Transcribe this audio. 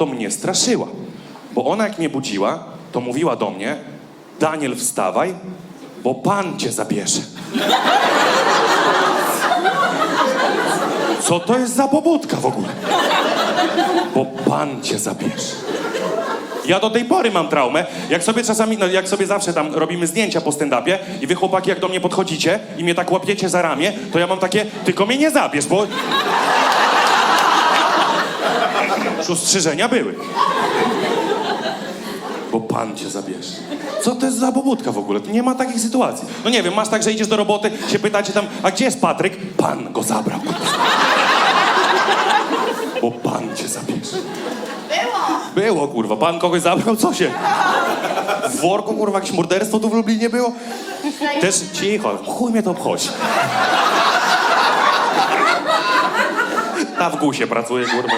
to mnie straszyła. Bo ona jak mnie budziła, to mówiła do mnie, Daniel wstawaj, bo Pan cię zabierze. Co to jest za pobudka w ogóle? Bo Pan cię zabierze. Ja do tej pory mam traumę. Jak sobie czasami, no jak sobie zawsze tam robimy zdjęcia po stand-upie i wy chłopaki jak do mnie podchodzicie i mnie tak łapiecie za ramię, to ja mam takie, tylko mnie nie zabierz, bo... Już ostrzeżenia były. Bo pan cię zabierze. Co to jest za pobudka w ogóle? Nie ma takich sytuacji. No nie wiem, masz tak, że idziesz do roboty, się pytacie tam, a gdzie jest Patryk? Pan go zabrał. Bo pan cię zabierze. Było. Było, kurwa. Pan kogoś zabrał? Co się? W worku, kurwa, jakieś morderstwo tu w Lublinie było? Też cicho, chuj mnie to obchodzi. Ta w gusie pracuje, kurwa.